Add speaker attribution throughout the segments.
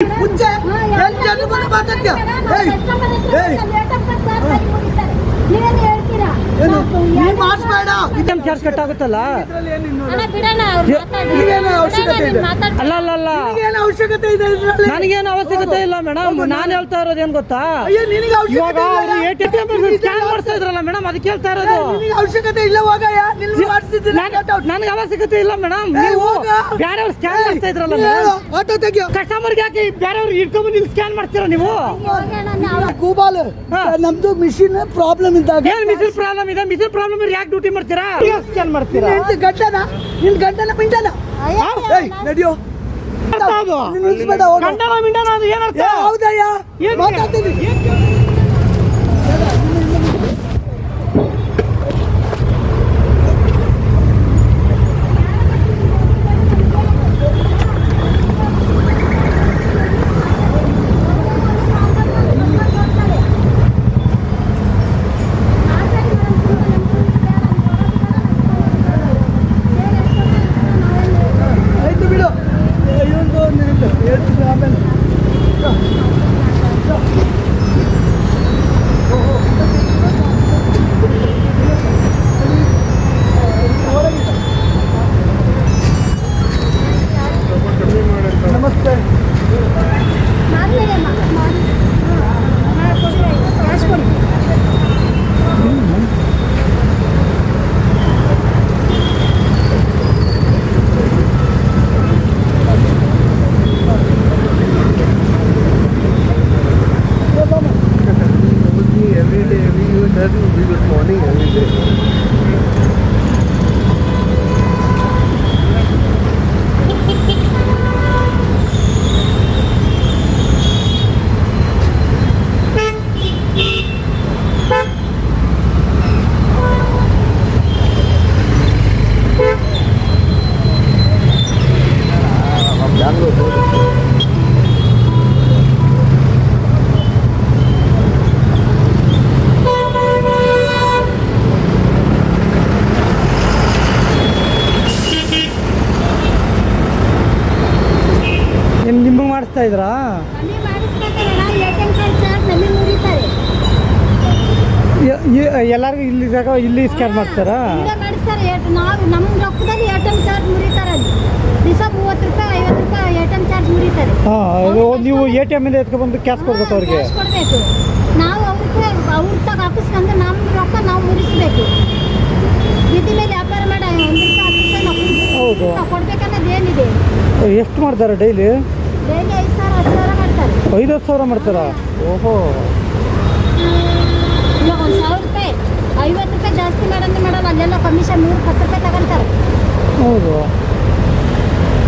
Speaker 1: ಮುಂಚೆ ಏಯ್ ಏಯ್.
Speaker 2: ಇದನ್ನ ಚಾರ್ಜ್ ಕಟ್ ಆಗುತ್ತಲ್ಲ?
Speaker 1: ಏನು. ಈಗೇನು ಅವಶ್ಯಕತೆ ಇದೆ?
Speaker 2: ಅಲ್ಲ ಅಲ್ಲ ಅಲ್ಲ.
Speaker 1: ಏನು ಅವಶ್ಯಕತೆ ಇದೆ ಇದ್ರಲ್ಲಿ?
Speaker 2: ನನಗೇನು ಅವಶ್ಯಕತೆ ಇಲ್ಲ ಮೇಡಮ್ ನಾನು ಹೇಳ್ತಾ ಇರೋದು ಏನ್ ಗೊತ್ತಾ?
Speaker 1: ಅಯ್ಯೋ ನಿನಗೆ
Speaker 2: ಇವಾಗ
Speaker 1: ಅವಶ್ಯಕತೆ
Speaker 2: ಅವರು
Speaker 1: ಇಲ್ಲ
Speaker 2: ಎ ಟಿ ಎಂ ಸ್ಕ್ಯಾನ್ ಮಾಡ್ತಾ ಇದ್ರಲ್ಲ ಮೇಡಮ್ ಅದಕ್ಕೆ ಹೇಳ್ತಾ ಇರೋದು.
Speaker 1: ನಿನಗೆ ಅವಶ್ಯಕತೆ ಇಲ್ಲ ಹೋಗಯ್ಯ ನಿಲ್ಲು ಮಾಡಿಸ್ತಿದ್ದೀನಿ
Speaker 2: ನನಗೆ ಅವಶ್ಯಕತೆ ಇಲ್ಲ ಮೇಡಮ್ ನೀವು
Speaker 1: ಬೇರೆ
Speaker 2: ಬೇರೆಯವ್ರು ಸ್ಕ್ಯಾನ್ ಮಾಡ್ತಾ ಇದ್ರಲ್ಲ ಕಸ್ಟಮರ್ಗೆ ಯಾಕೆ ಬೇರೆಯವ್ರು ಇಟ್ಕೊಂಡ್ಬಂದು ಇಲ್ಲಿ ಸ್ಕ್ಯಾನ್ ಮಾಡ್ತೀರಾ ನೀವು? ಹಾ.
Speaker 1: ನಮ್ದು ಮಿಷಿನ್ ಪ್ರಾಬ್ಲಮ್ ಇದ್ದಾಗ
Speaker 2: ಮಿಷಿನ್ ಮಿಷನ್ ಪ್ರಾಬ್ಲಮ್ ಇದೆ ಮಿಷನ್ ಪ್ರಾಬ್ಲಮ್ ಯಾಕೆ ಡ್ಯೂಟಿ ಮಾಡ್ತೀರಾ? ಸ್ಕ್ಯಾನ್ ಮಾಡ್ತೀರಾ?
Speaker 1: ಗಂಟನ ನಿನ್ ಗಂಟನ ಮಿಂಟನ
Speaker 3: ಅಯ್ಯೋ,
Speaker 1: ಏಯ್ ನಡಿಯೋ.
Speaker 2: ಗಂಟನ ಮಿಂಡನ ಅದು ಏನರ್ಥ
Speaker 1: ಹೌದಯ್ಯ.
Speaker 2: ಏನ್
Speaker 1: ಮಾತಾಡ್ತೀನಿ.
Speaker 4: Every day, every use that, we good morning every day.
Speaker 2: ಎ- ಎಲ್ಲರಿಗೂ ಇಲ್ಲಿ ಜಾಗ ಇಲ್ಲಿ ಸ್ಕ್ಯಾನ್ ಮಾಡ್ತಾರಾ?
Speaker 3: ನಾವು ನಮ್ಮ ರೊಕ್ಕದಲ್ಲಿ ಎ ಟಿ ಎಂ ಚಾರ್ಜ್ ಮುರಿತಾರೆ ದಿವಸ ಮೂವತ್ತು ರೂಪಾಯಿ ಐವತ್ತು ರೂಪಾಯಿ ಎ ಟಿ ಎಂ ಚಾರ್ಜ್ ಮುರಿತಾರೆ
Speaker 2: ಹಾ ನೀವು ಎ ಟಿ ಎಂ ಇಂದ ಎತ್ಕೊಬಂದು ಕ್ಯಾಶ್ ಕೊಡ್ಬೇಕು ಅವ್ರಿಗೆ?
Speaker 3: ಕೊಡಬೇಕು. ನಾವು ಅವ್ರಿಗೆ ಅವ್ರ ತಗ ಹಾಕಿಸ್ಕೊಂಡು ನಮ್ಮ ರೊಕ್ಕ ನಾವು ಮುರಿಸಬೇಕು ಬಿದ್ದ ಮೇಲೆ ವ್ಯಾಪಾರ ಮಾಡಿ ಒಂದು ರೂಪಾಯಿ ಹತ್ತು ರೂಪಾಯಿ ನಾವು ಕೊಡ್ಬೇಕನ್ನೋದು ಏನಿದೆ?
Speaker 2: ಎಷ್ಟು ಮಾಡ್ತಾರೆ ಡೈಲಿ?
Speaker 3: ಡೈಲಿ ಐದು ಸಾವಿರ ಹತ್ತು ಸಾವಿರ ಮಾಡ್ತಾರೆ
Speaker 2: ಐದತ್ತು ಸಾವಿರ ಮಾಡ್ತಾರ? ಓಹೋ.
Speaker 3: ಇವಾಗ ಒಂದು ಸಾವಿರ ರೂಪಾಯಿ ಐವತ್ತು ರೂಪಾಯಿ ಜಾಸ್ತಿ ಮಾಡಂದ್ರೆ ಮಾಡಲ್ಲ ಅಲ್ಲೆಲ್ಲ ಕಮಿಷನ್ ನೂರು ಹತ್ತು ರೂಪಾಯಿ ತಗೊಂತಾರೆ
Speaker 2: ಹೌದು.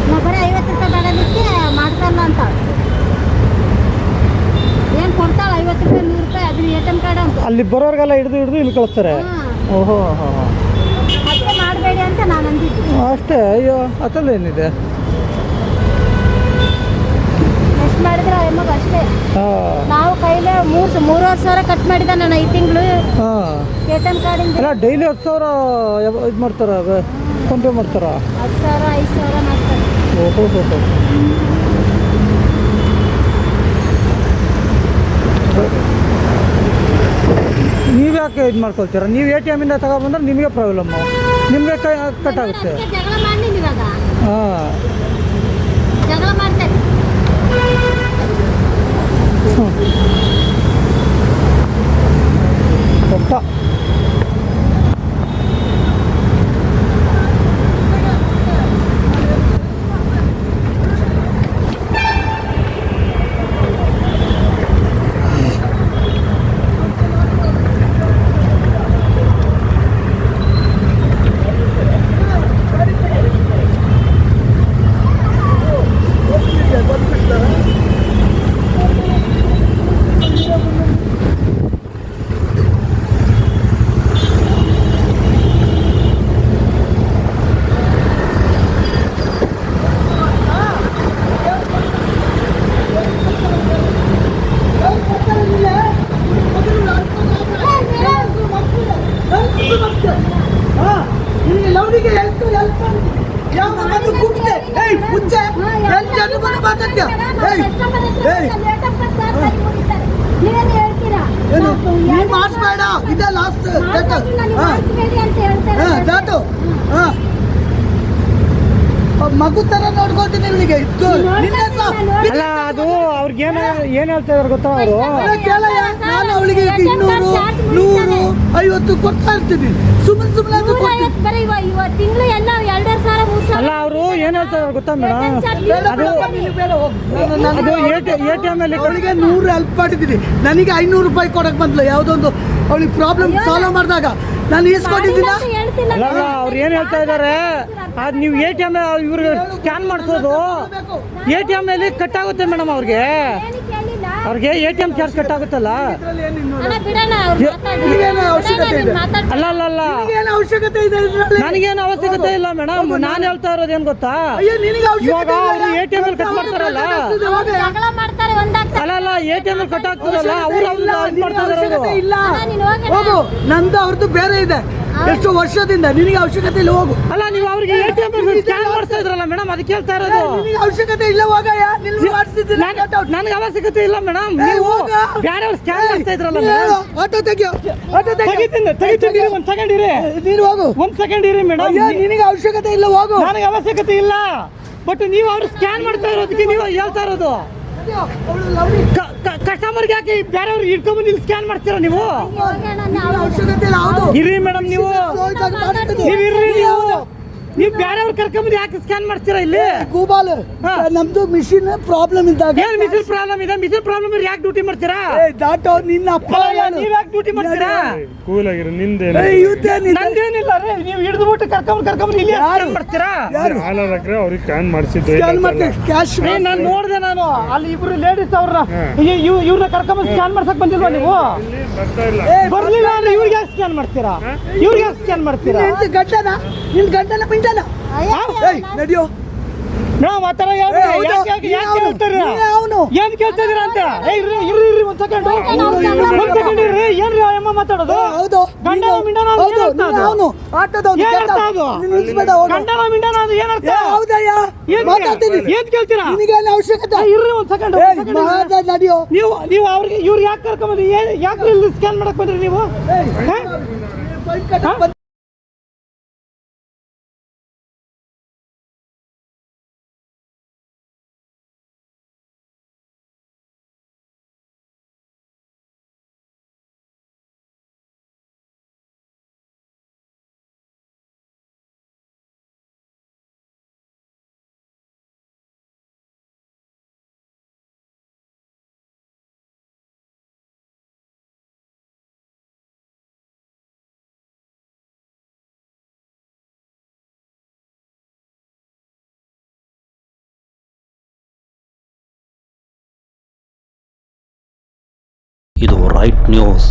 Speaker 3: ನಾವು ಬರೀ ಐವತ್ತು ರೂಪಾಯಿ ಮಾಡೋದಕ್ಕೆ ಮಾಡ್ತಾರಲ್ಲ ಅಂತ. ಏನು ಕೊಡ್ತಾಳೆ ಐವತ್ತು ರೂಪಾಯಿ ನೂರು ರೂಪಾಯಿ? ಅದನ್ನ ಎ ಟಿ ಎಂ ಕಾರ್ಡ್ ಅಂತ.
Speaker 2: ಅಲ್ಲಿ ಬರೋರ್ಗೆಲ್ಲ ಹಿಡಿದು ಹಿಡಿದು ಇಲ್ಲಿ ಕಳಿಸ್ತಾರೆ. ಓಹೋ ಹೋ
Speaker 3: ಮಾಡಬೇಡಿ ಅಂತ ನಾನು ಅಂದಿದ್ದು.
Speaker 2: ಅಷ್ಟೇ ಅಯ್ಯೋ ಅದ್ರಲ್ಲಿ
Speaker 3: ಮಾಡಿದ್ರೆ ಅಮ್ಮಗ ಅಷ್ಟೇ. ನಾವು ಕೈಲೇ ಮೂರು ಮೂರುವರೆ ಸಾವಿರ ಕಟ್ ಮಾಡಿದ ನಾನು ಐದು ತಿಂಗಳು.
Speaker 2: ಹಾಂ.
Speaker 3: ಎ ಟಿ ಎಂ ಕಾರ್ಡಿಂದ
Speaker 2: ಅಲ್ಲ ಡೈಲಿ ಹತ್ತು ಸಾವಿರ ಇದು ಮಾಡ್ತಾರ ಫೋನ್ಪೇ ಮಾಡ್ತಾರ?
Speaker 3: ಹತ್ತು ಸಾವಿರ ಐದು ಸಾವಿರ ಮಾಡ್ತಾರೆ.
Speaker 2: ಓಹೋ ಹೋ ಹೋ. ನೀವು ಯಾಕೆ ಇದು ಮಾಡ್ಕೊಳ್ತೀರಾ? ನೀವು ಎ ಟಿ ಎಮ್ಮಿಂದ ತಗೊಬಂದ್ರೆ ನಿಮಗೆ ಪ್ರಾಬ್ಲಮ್ಮು ನಿಮಗೆ ಕಟ್ ಆಗುತ್ತೆ.
Speaker 3: ಅದಕ್ಕೆ ಜಗಳ ಮಾಡಿ ಇವಾಗ
Speaker 2: ಹಾಂ
Speaker 3: ಜಗಳ
Speaker 1: ಮಗು ತರ ನೋಡ್ಕೊಳ್ತೀನಿ ಇವಳಿಗೆ ಇತ್ತು ನಿನ್ನೆ ಸಹ
Speaker 2: ಅಲ್ಲ ಅದು ಅವ್ರಿಗೆ ಏನ ಏನು ಹೇಳ್ತಾ ಇದಾರೆ ಗೊತ್ತಾ ಅವರು?
Speaker 1: ನಾನು ಅವಳಿಗೆ ಇನ್ನೂರು ನೂರು ಐವತ್ತು ಕೊಡ್ತಾ ಇರ್ತೀನಿ. ಸುಮ್ಮನೆ ಸುಮ್ಮನೆ ಅದು
Speaker 3: ತಿಂಗಳು ಎಲ್ಲ ಎರಡೆರಡು ಸಾವಿರ ಮೂರು ಸಾವಿರ
Speaker 2: ಅಲ್ಲ ಅವರು ಏನು ಹೇಳ್ತಾ ಇದಾರೆ ಗೊತ್ತಾ ಮೇಡಮ್ ಅದು A T A T M ಅಲ್ಲಿ
Speaker 1: ಅವಳಿಗೆ ನೂರು ಹೆಲ್ಪ್ ಮಾಡಿದ್ದೀನಿ. ನನಗೆ ಐನೂರು ರೂಪಾಯಿ ಕೊಡಕ್ ಬಂದ್ಲು. ಯಾವುದೊಂದು ಅವಳಿಗೆ ಪ್ರಾಬ್ಲಮ್ ಸಾಲ್ವ್ ಮಾಡಿದಾಗ ನಾನು ಈಸ್ಕೊಂಡಿದ್ದೀನ
Speaker 2: ಅವ್ರು ಏನು ಹೇಳ್ತಾ ಇದ್ದಾರೆ ಅದು ನೀವು ಎ ಟಿ ಎಂ ಇವ್ರಿಗೆ ಸ್ಕ್ಯಾನ್ ಮಾಡಿಸೋದು. ಎ ಟಿ ಎಂ ಅಲ್ಲಿ ಕಟ್ ಆಗುತ್ತೆ ಮೇಡಮ್ ಅವ್ರಿಗೆ ಅವ್ರಿಗೆ A T M charge cut ಆಗುತ್ತಲ್ಲ. ಅಲ್ಲ ಅಲ್ಲ ಅಲ್ಲ.
Speaker 1: ಏನು ಅವಶ್ಯಕತೆ ಇದೆ ಇದರಲ್ಲಿ?
Speaker 2: ನನಗೇನು ಅವಶ್ಯಕತೆ ಇಲ್ಲ ಮೇಡಮ್ ನಾನು ಹೇಳ್ತಾ ಇರೋದು ಏನ್ ಗೊತ್ತಾ? ಇವಾಗ ಅವ್ರು ಎ ಟಿ ಎಂ ಅಲ್ಲಿ ಕಟ್ ಮಾಡ್ತಾರಲ್ಲ?
Speaker 3: ಜಗಳ ಮಾಡ್ತಾರೆ ಒಂದಾಗ್ತಾರೆ.
Speaker 2: ಅಲ್ಲ ಅಲ್ಲ ಎ ಟಿ ಎಂ ಅಲ್ಲಿ ಕಟ್ ಆಗ್ತದಲ್ಲ ಅವ್ರು ಅವ್ರು ಇದು ಮಾಡ್ತಾ
Speaker 1: ಇಲ್ಲ. ಹೋಗು ನಂದು ಅವ್ರದ್ದು ಬೇರೆ ಇದೆ. ಎಷ್ಟು ವರ್ಷದಿಂದ ನಿನಗೆ ಅವಶ್ಯಕತೆ ಇಲ್ಲ ಹೋಗು.
Speaker 2: ಅಲ್ಲ ನೀವು ಅವ್ರಿಗೆ ಎಟಿಎಂ ಟಿ ಎಂ ಸ್ಕ್ಯಾನ್ ಮಾಡ್ತಾ ಇದ್ರಲ್ಲ ಮೇಡಮ್ ಅದಕ್ಕೆ ಹೇಳ್ತಾ ಇರೋದು.
Speaker 1: ನಿನಗೆ ಅವಶ್ಯಕತೆ ಇಲ್ಲ ಹೋಗಯ್ಯ. ನಿಲ್ಲು ಮಾಡಿಸಿದ್ದೀನಿ
Speaker 2: ನನಗೆ ಅವಶ್ಯಕತೆ ಇಲ್ಲ ಮೇಡಮ್. ನೀವು ಬೇರೆ ಸ್ಕ್ಯಾನ್ ಮಾಡ್ತಾ ಇದ್ರಲ್ಲ ಮೇಡಮ್.
Speaker 1: ಆಟೋ ತೆಗಿಯೋ. ಆಟೋ
Speaker 2: ತೆಗಿತೀನಿ ತೆಗಿತೀನಿ ಒಂದ್ ಸೆಕೆಂಡ್ ಇರಿ.
Speaker 1: ನೀನು ಹೋಗು.
Speaker 2: ಒಂದ್ ಸೆಕೆಂಡ್ ಇರಿ ಮೇಡಮ್.
Speaker 1: ಅಯ್ಯೋ ನಿನಗೆ ಅವಶ್ಯಕತೆ ಇಲ್ಲ ಹೋಗು.
Speaker 2: ನನಗೆ ಅವಶ್ಯಕತೆ ಇಲ್ಲ. ಬಟ್ ನೀವು ಅವ್ರು ಸ್ಕ್ಯಾನ್ ಮಾಡ್ತಾ ಇರೋದಕ್ಕೆ ನೀವು ಹೇಳ್ತಾ ಇರೋದು. ಕಸ್ಟಮರ್ಗೆ ಯಾಕೆ ಬೇರೆಯವ್ರು ಇಟ್ಕೊಂಡ್ಬಂದು ಇಲ್ಲಿ ಸ್ಕ್ಯಾನ್ ಮಾಡ್ತೀರಾ ನೀವು? ಇರಿ ಮೇಡಮ್ ನೀವು. ನೀವು ಇರ್ರಿ ನೀವು. ನೀವು ಬೇರೆಯವ್ರು ಕರ್ಕೊಂಬಂದು ಯಾಕೆ ಸ್ಕ್ಯಾನ್ ಮಾಡ್ತೀರಾ ಇಲ್ಲಿ?
Speaker 1: ಗೂಬಾಲ್
Speaker 2: ಹಾ.
Speaker 1: ನಮ್ದು ಮಿಷಿನ್ ಪ್ರಾಬ್ಲಮ್ ಇದ್ದಾಗ
Speaker 2: ಏನ್ ಮಿಷನ್ ಪ್ರಾಬ್ಲಮ್ ಇದೆ? ಮಿಷಿನ್ ಪ್ರಾಬ್ಲಮ್ ಯಾಕೆ ಡ್ಯೂಟಿ ಮಾಡ್ತೀರಾ?
Speaker 1: ಏ ದಾಟೋ ನಿನ್ನ ಅಪ್ಪ
Speaker 2: ನೀವ್ ಯಾಕೆ ಡ್ಯೂಟಿ ಮಾಡ್ತೀರಾ?
Speaker 4: ಕೂಲ್ ಆಗಿರೋ
Speaker 1: ನಿಂದೆ
Speaker 2: ನಂದೇನಿಲ್ಲ ರೀ ನೀವು ಹಿಡಿದು ಬಿಟ್ಟು ಕರ್ಕೊಂಡ್ ಕರ್ಕೊಂಡ್ ಇಲ್ಲಿ
Speaker 1: ಯಾರು?
Speaker 2: ಸ್ಕ್ಯಾನ್ ಮಾಡ್ತೀರಾ?
Speaker 1: ಯಾರು?
Speaker 4: ಹಾಲರ್ ಹಾಕ್ರೆ ಅವ್ರಿಗೆ ಕ್ಯಾನ್ ಮಾಡಿಸಿದ್ದು
Speaker 1: ಸ್ಕ್ಯಾನ್ ಮಾಡ್ತೀನಿ ಕ್ಯಾಶ್
Speaker 2: ನಾನು ನೋಡ್ದೆ ನಾನು. ಅಲ್ಲಿ ಇಬ್ರು ಲೇಡೀಸ್ ಅವ್ರ
Speaker 4: ಹಾ.
Speaker 2: ಇವ್ರನ್ನ ಕರ್ಕೊಂಡ್ ಸ್ಕ್ಯಾನ್ ಮಾಡ್ಸಕ್ ಬಂದಿಲ್ವಾ ನೀವು?
Speaker 4: ಬರ್ತಾ ಇಲ್ಲ.
Speaker 2: ಬರ್ಲಿಲ್ಲ ಅಂದ್ರೆ ಇವ್ರಿಗೆ ಯಾಕೆ ಸ್ಕ್ಯಾನ್ ಮಾಡ್ತೀರಾ? ಇವ್ರಿಗೆ ಯಾಕೆ ಸ್ಕ್ಯಾನ್ ಮಾಡ್ತೀರಾ?
Speaker 1: ಗಂಟನ ನಿನ್ ಗಂಟನ ಪಿಂಟನ ಏಯ್ ನಡಿಯೋ.
Speaker 2: ನಾವು ಆ
Speaker 1: ಅವ್ನು.
Speaker 2: ಏನ್ ಅಂತ? ಏ ಇರ್ರಿ ಇರ್ರಿ ಇರ್ರಿ ಒಂದ್ ಸೆಕೆಂಡ್ ಒಂದ್ ಸೆಕೆಂಡ್ ಇರ್ರಿ. ಏನ್ರಿ ಅಮ್ಮ ಮಾತಾಡೋದು?
Speaker 1: ಹೌದು.
Speaker 2: ಗಂಡನ ಮಿಂಡನ?
Speaker 1: ಅವನು ಆಟೋದವನು ಹೋಗು.
Speaker 2: ಗಂಡನ ಮಿಂಡನ
Speaker 1: ಹೌದಯ್ಯ. ಮಾತಾಡ್ತೀನಿ.
Speaker 2: ಏನ್ ಕೇಳ್ತೀರಾ?
Speaker 1: ನಿನಗೇನು ಅವಶ್ಯಕತೆ?
Speaker 2: ಇರ್ರಿ ಒಂದ್ ಸೆಕೆಂಡ್
Speaker 1: ಮಾತಾಡ್ ನಡಿಯೋ.
Speaker 2: ನೀವು ನೀವು ಅವ್ರಿಗೆ ಇವ್ರು ಯಾಕೆ ಕರ್ಕೊಂಬಂದ್ರಿ ಯಾಕೆ ಇಲ್ಲಿ ಸ್ಕ್ಯಾನ್ ಮಾಡಕ್ ಬಂದ್ರಿ ನೀವು?
Speaker 5: ಇದು ರೈಟ್ ನ್ಯೂಸ್